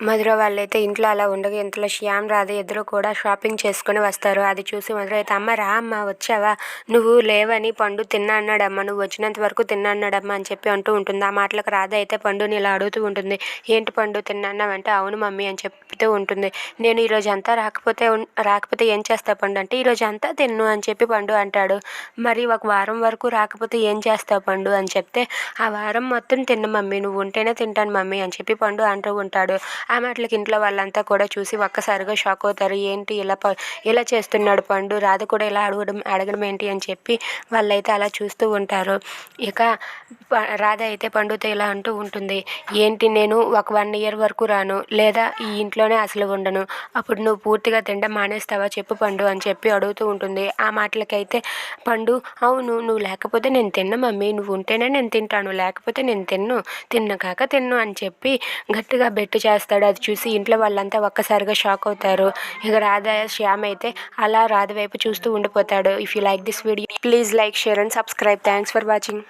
మధుర వాళ్ళైతే ఇంట్లో అలా ఉండగా ఇంతలో శ్యామ్ రాధ ఇద్దరు కూడా షాపింగ్ చేసుకుని వస్తారు. అది చూసి మధుర అయితే అమ్మ రా అమ్మ వచ్చావా? నువ్వు లేవని పండు తిన్నా అన్నాడమ్మా. నువ్వు వచ్చినంత వరకు తిన్నా అన్నాడమ్మా అని చెప్పి అంటూ ఉంటుంది. ఆ మాటలకు రాధ అయితే పండుని ఇలా అడుగుతూ ఉంటుంది. ఏంటి పండు తిన్నాన్నావంటే అవును మమ్మీ అని చెప్తూ ఉంటుంది. నేను ఈరోజు అంతా రాకపోతే రాకపోతే ఏం చేస్తా పండు? అంటే ఈరోజు అంతా తిన్ను అని చెప్పి పండు అంటాడు. మరి ఒక వారం వరకు రాకపోతే ఏం చేస్తావు పండు? అని చెప్తే ఆ వారం మొత్తం తిన్న మమ్మీ. నువ్వు ఉంటేనే తింటాను మమ్మీ అని చెప్పి పండు అంటూ ఉంటాడు. ఆ మాటలకి ఇంట్లో వాళ్ళంతా కూడా చూసి ఒక్కసారిగా షాక్ అవుతారు. ఏంటి ఇలా ప ఇలా చేస్తున్నాడు పండు? రాధ కూడా ఇలా అడగడం అడగడం ఏంటి అని చెప్పి వాళ్ళైతే అలా చూస్తూ ఉంటారు. ఇక ప- రాధ అయితే పండుతో ఇలా అంటూ ఉంటుంది. ఏంటి నేను ఒక వన్ ఇయర్ వరకు రాను లేదా ఈ ఇంట్లోనే అసలు ఉండను. అప్పుడు నువ్వు పూర్తిగా తినడం మానేస్తావా చెప్పు పండు అని చెప్పి అడుగుతూ ఉంటుంది. ఆ మాటలకైతే పండు అవును నువ్వు లేకపోతే నేను తిన్న మమ్మీ. నువ్వు ఉంటేనే నేను తింటాను లేకపోతే నేను తిన్ను తిన్నకాక తిన్ను అని చెప్పి గట్టిగా బెట్టు చేస్తాడు. అది చూసి ఇంట్లో వాళ్ళంతా ఒక్కసారిగా షాక్ అవుతారు. ఇక రాధ శ్యామ్ అయితే అలా రాధ వైపు చూస్తూ ఉండిపోతాడు. If you like this video please like share and subscribe thanks for watching